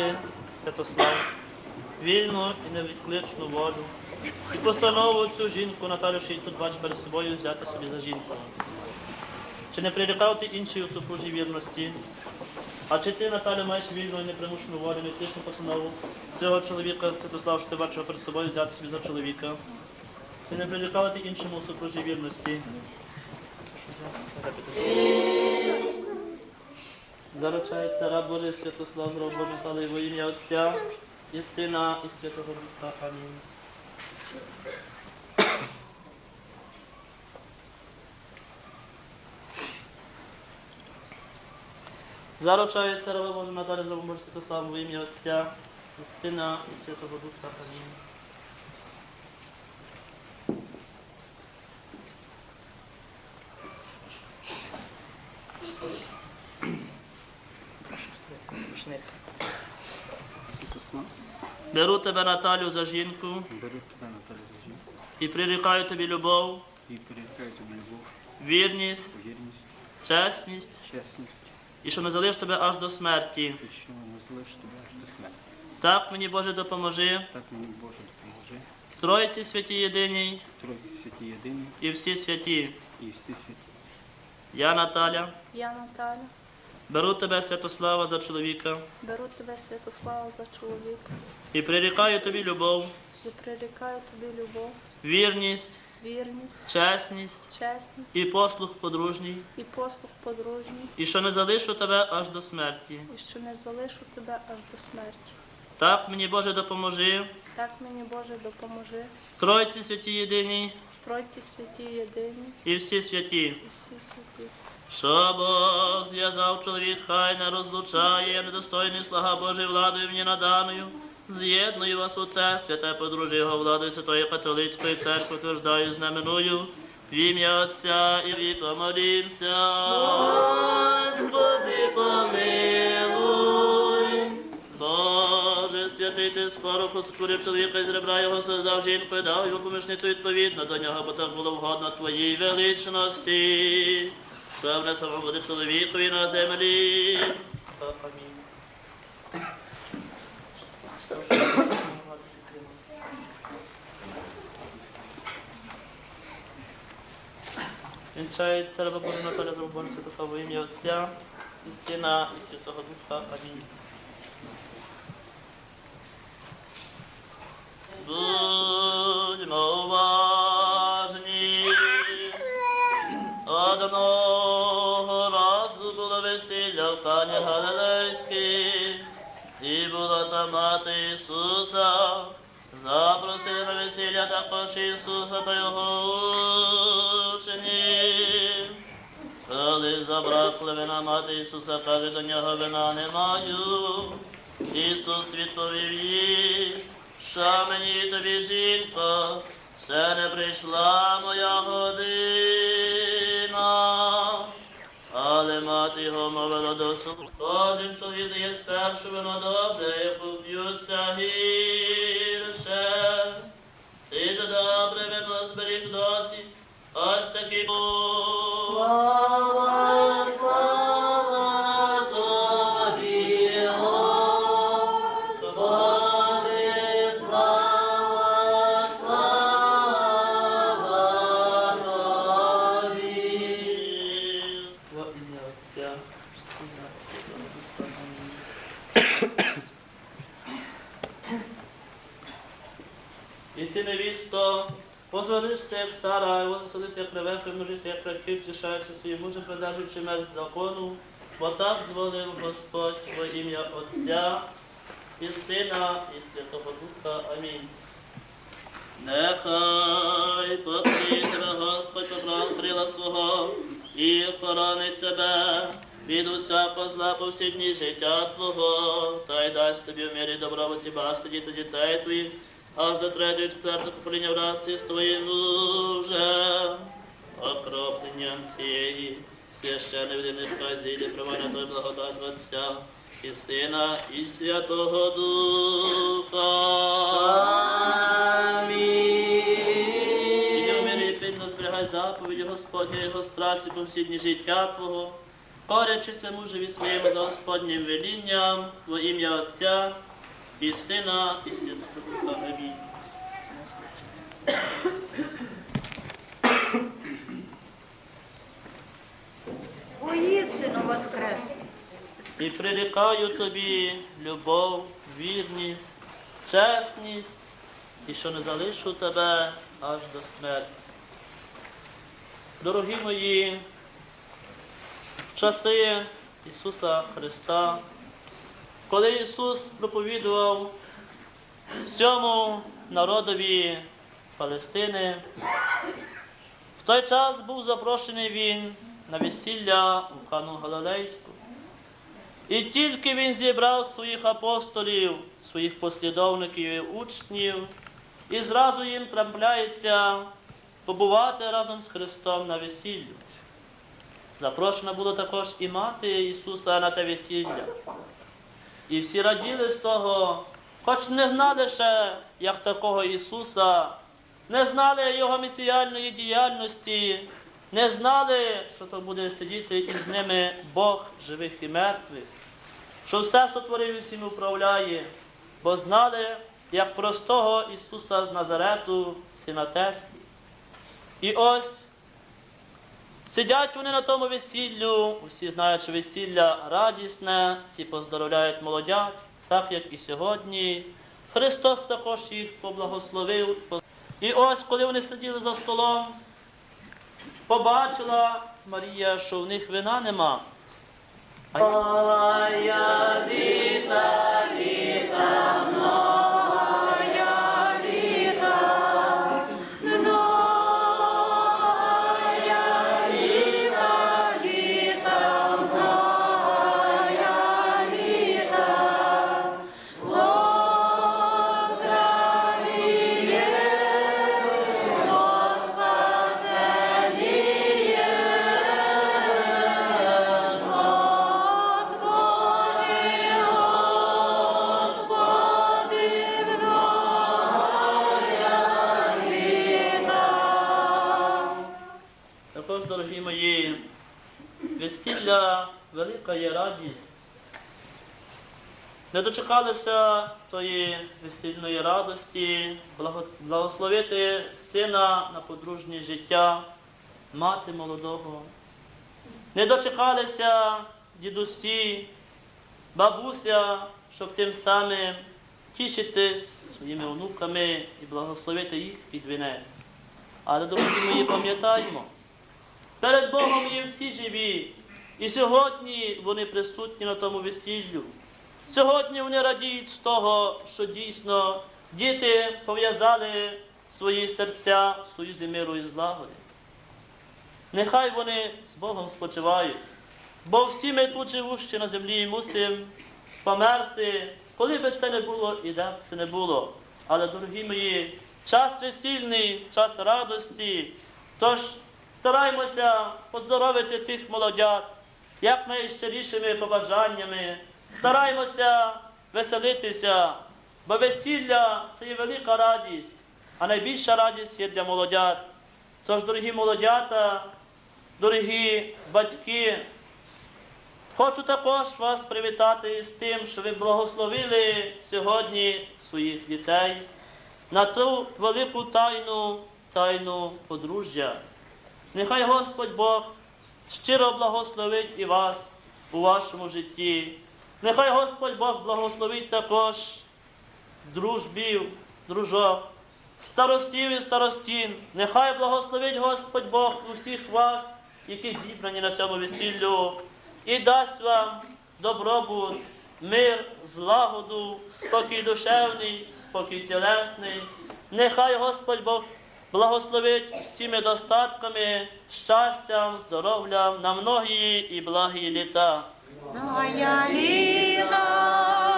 тобі, Святослав, вільну і невідкличну волю. І постанову цю жінку, Наталю, що тут бачиш перед собою, взяти собі за жінку. Чи не прирікав ти інші у супружій вірності? А чи ти, Наталю, маєш вільну і непримушену волю, невідкличну постанову цього чоловіка, Святослав, що ти бачив перед собою, взяти собі за чоловіка? Чи не прирікав ти іншому у супружій вірності? Заручається раб Божий Святослав Гроб Божий Стали во ім'я Отця і Сина і Святого Духа. Амінь. Заручається раба Божий Наталя Гроб Божий Святослав во ім'я Отця і Сина і Святого Духа. Амінь. Беру тебе, Наталю, за жінку. Беру тебе, Наталя, за жінку. І прирікаю тобі любов, і передаю тобі любов, вірність, вірність, чесність. Чесність, і що не залиш тебе аж до смерті. і що не залишу тебе аж до смерті. Так мені Боже допоможи, Так мені Боже допоможи, Тройці святі єдиній Тройці святі єдині. І всі святі. і всі святі. Я, Наталя, Я Наталя, беру тебе, Святослава, за чоловіка. Беру тебе, Святослава, за чоловіка. І прирікаю тобі любов, і прирікаю тобі любов, вірність, вірність, чесність. Чесність. І послух подружній, і послуг подружній, і що не залишу тебе аж до смерті. і що не залишу тебе аж до смерті. Так мені Боже допоможи, Так мені Боже допоможи, Тройці святі єдиній Тройці святі єдині. І всі святі. і всі святі. Що Бог зв'язав чоловік, хай не розлучає, недостойний слуга Божої владою мені наданою. З'єдную вас у це, святе подружжя його владою Святої Католицької церкви, твердждаю знаменую. В ім'я Отця і віка молімся. Господи, помилуй. Боже, святий ти спороху скурив чоловіка із ребра його создав жінку і дав його помічницю відповідно до нього, бо так було вгодно твоїй величності. В самому буде чоловікові на землі. Амінь. Вінчається раба Божа Наталя Забобор Святослава ім'я Отця і Сина і Святого Духа. Амінь. Будьмо мати Ісуса. Запросили на весілля також Ісуса та його учнів. Коли забракли вина мати Ісуса, каже, за нього вина не маю. Ісус відповів їй, що мені тобі, жінко, ще не прийшла моя година. Мати його мовила до суду. Кожен чоловік дає спершу вино добре, як поп'ються гірше. Ти же добре вино зберіг досі, ось таки Слава, І ти, невісто, позволишся, як Сара, і возвеселися, як Ревека, множися, як Рахів, тішаючи своїм мужем, продажуючи мерз закону, бо так зволив Господь во ім'я Отця і Сина, і Святого Духа. Амінь. Нехай покрій Господь, поправ крила свого і хоронить тебе від усякого зла по життя Твого, та й дасть тобі в мірі добробуті басти діти дітей твоїх, аж до третього і четвертого покоління вразці з твоїм мужем. Окропленням цієї священної людини хай зійде провання Твоє благодать Отця і Сина, і Святого Духа. Заповіді Господня, Його страсті по всі дні життя Твого, корячися мужеві своєму за Господнім велінням, во ім'я Отця і Сина, і Святого Духа. Амінь. Воістину воскрес. І прирікаю тобі любов, вірність, чесність, і що не залишу тебе аж до смерті. Дорогі мої, в часи Ісуса Христа, коли Ісус проповідував всьому народові Палестини, в той час був запрошений Він на весілля у Хану Галилейську. І тільки він зібрав своїх апостолів, своїх послідовників і учнів, і зразу їм трапляється побувати разом з Христом на весіллю. Запрошена було також і мати Ісуса на те весілля. І всі раділи з того, хоч не знали ще, як такого Ісуса, не знали Його месіяльної діяльності, не знали, що то буде сидіти із ними Бог живих і мертвих, що все сотворив і всім управляє, бо знали, як простого Ісуса з Назарету, сина Теслі. І ось сидять вони на тому весіллю, усі знають, що весілля радісне, всі поздоровляють молодят, так як і сьогодні. Христос також їх поблагословив. І ось, коли вони сиділи за столом, побачила Марія, що в них вина нема. А я літа, літа, радість. Не дочекалися тої весільної радості, благословити сина на подружнє життя, мати молодого. Не дочекалися дідусі, бабуся, щоб тим самим тішитись своїми онуками і благословити їх під вінець. Але, дорогі мої, пам'ятаємо, перед Богом є всі живі, і сьогодні вони присутні на тому весіллю. Сьогодні вони радіють з того, що дійсно діти пов'язали свої серця в союзі миру і злагоди. Нехай вони з Богом спочивають, бо всі ми тут живущі на землі і мусимо померти, коли би це не було і де б це не було. Але, дорогі мої, час весільний, час радості, тож стараймося поздоровити тих молодят як найщирішими побажаннями, стараймося веселитися, бо весілля це є велика радість, а найбільша радість є для молодят. Тож, дорогі молодята, дорогі батьки, хочу також вас привітати з тим, що ви благословили сьогодні своїх дітей на ту велику тайну, тайну подружжя. Нехай Господь Бог щиро благословить і вас у вашому житті. Нехай Господь Бог благословить також дружбів, дружок, старостів і старостін. Нехай благословить Господь Бог усіх вас, які зібрані на цьому весіллю, і дасть вам добробут, мир, злагоду, спокій душевний, спокій тілесний. Нехай Господь Бог благословить всіми достатками, щастям, здоров'ям на многії і благі літа. Моя літа,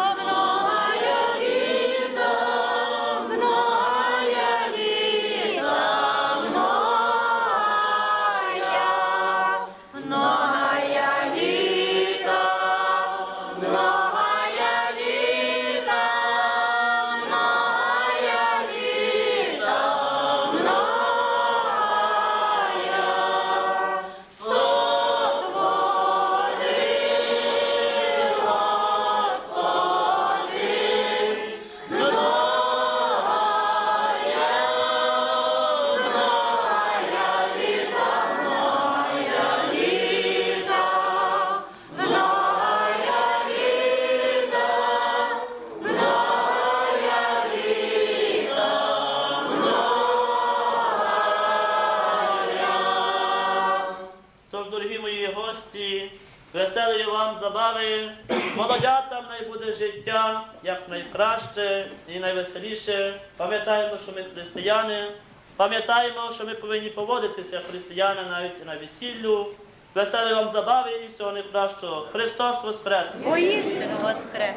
молодятам най буде життя як найкраще і найвеселіше. Пам'ятаємо, що ми християни, пам'ятаємо, що ми повинні поводитися як християни навіть на весіллю. Веселі вам забави і всього найкращого. Христос Воскрес! Воістину воскрес.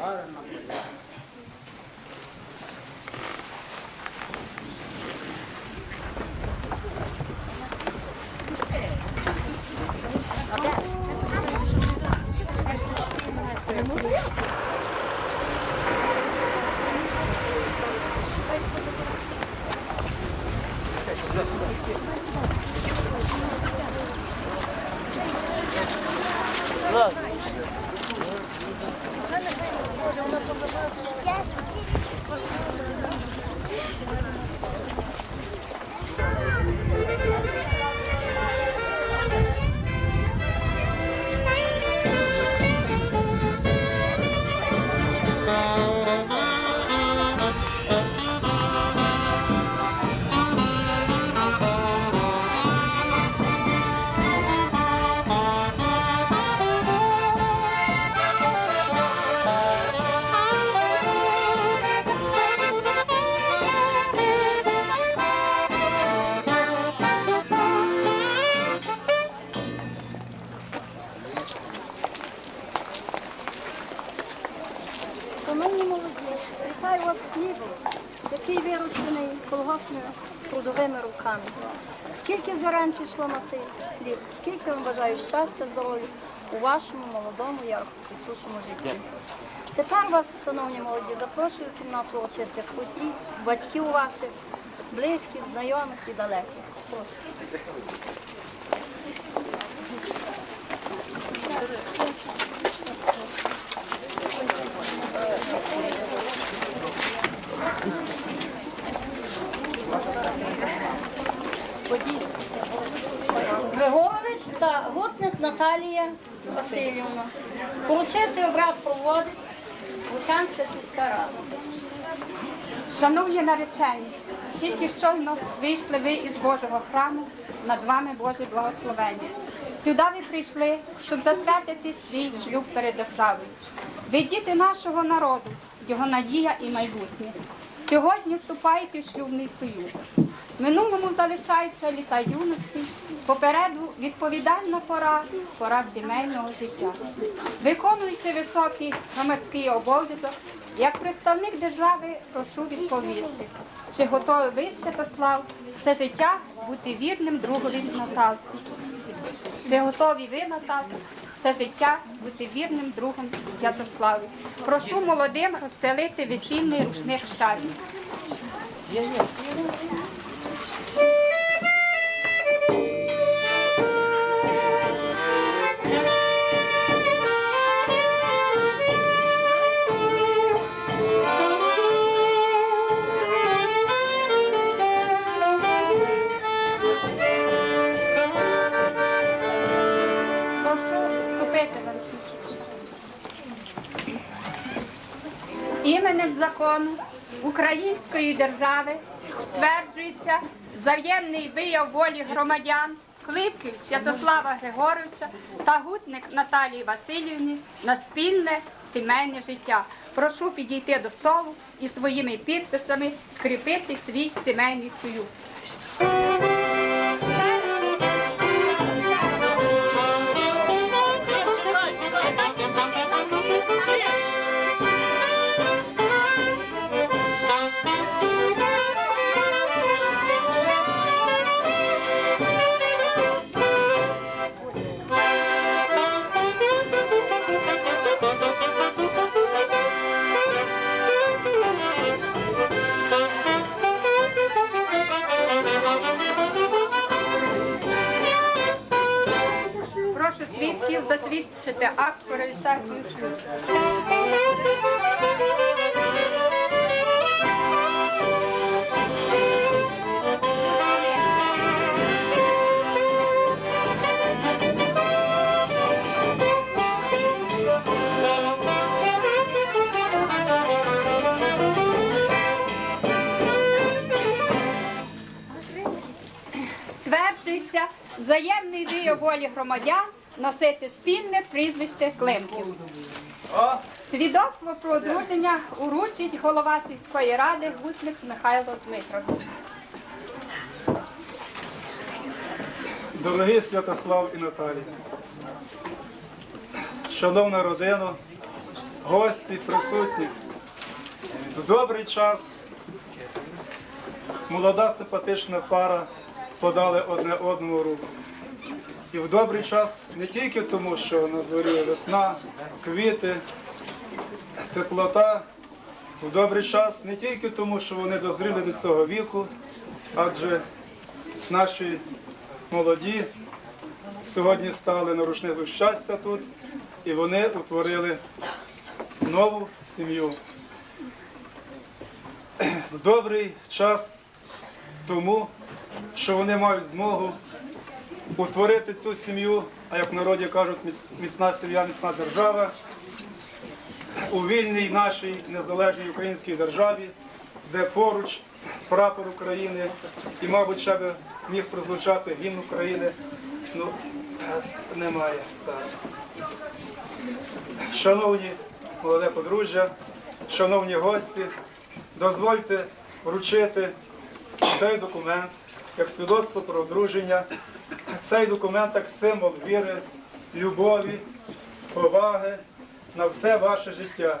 Щастя, здоров'я у вашому молодому яркоквітучому житті. Тепер вас, шановні молоді, запрошую в кімнату очистих путів, батьків ваших, близьких, знайомих і далеких. Прошу. Григорович та Гутник Наталія Васильівна. Урочистий обряд проводить Лучанська сільська рада. Шановні наречені, тільки щойно вийшли ви із Божого храму, над вами Боже благословення. Сюди ви прийшли, щоб затвердити свій шлюб перед державою. Ви діти нашого народу, його надія і майбутнє. Сьогодні вступаєте в шлюбний союз. Минулому залишаються літа юності, попереду відповідальна пора, пора сімейного життя. Виконуючи високий громадський обов'язок, як представник держави прошу відповісти, чи готові ви, Святослав, все життя бути вірним другові Наталці? Чи готові ви, Наталка, все життя бути вірним другом Святославі? Прошу молодим розстелити весільний рушник щастя. Закону Української держави стверджується взаємний вияв волі громадян Клипків Святослава Григоровича та гутник Наталії Васильівни на спільне сімейне життя. Прошу підійти до столу і своїми підписами скріпити свій сімейний союз. Громадян носити спільне прізвище Климків. Свідоцтво про одруження уручить голова сільської ради Гусник Михайло Дмитрович. Дорогі Святослав і Наталія, шановна родина, гості, присутні, в добрий час молода симпатична пара подали одне одному руку. І в добрий час не тільки тому, що на дворі весна, квіти, теплота, в добрий час не тільки тому, що вони дозріли до цього віку, адже наші молоді сьогодні стали на рушницю щастя тут, і вони утворили нову сім'ю. В добрий час тому, що вони мають змогу утворити цю сім'ю, а як в народі кажуть, міцна сім'я, міцна держава, у вільній нашій незалежній українській державі, де поруч прапор України і, мабуть, ще би міг прозвучати гімн України. Ну, немає зараз. Шановні молоде подружжя, шановні гості, дозвольте вручити цей документ як свідоцтво про одруження. Цей документ як символ віри, любові, поваги на все ваше життя.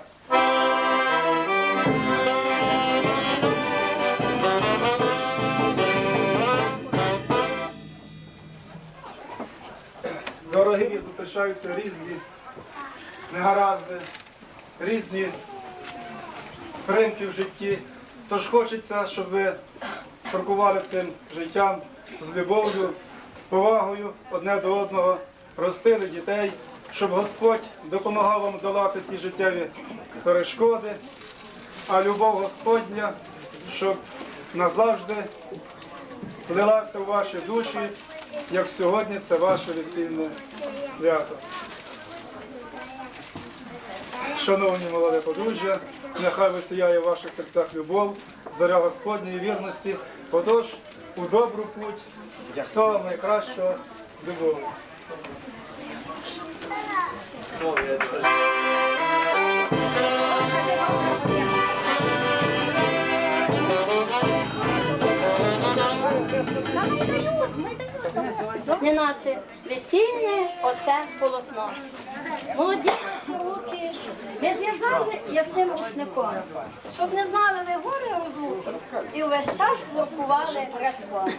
Дорогі зустрічаються різні негаразди, різні примки в житті. Тож хочеться, щоб ви крокували цим життям з любов'ю, з повагою одне до одного, ростили дітей, щоб Господь допомагав вам долати ті життєві перешкоди, а любов Господня, щоб назавжди влилася у ваші душі, як сьогодні це ваше весільне свято. Шановні молоде подружжя, нехай висіяє в ваших серцях любов, зоря Господньої вірності, отож у добру путь, всього найкращого з любов'ю. Неначе весільне оце полотно. Молоді руки ми зв'язали ясним рушником, щоб не знали ви горе розлуки і увесь час блокували рядком.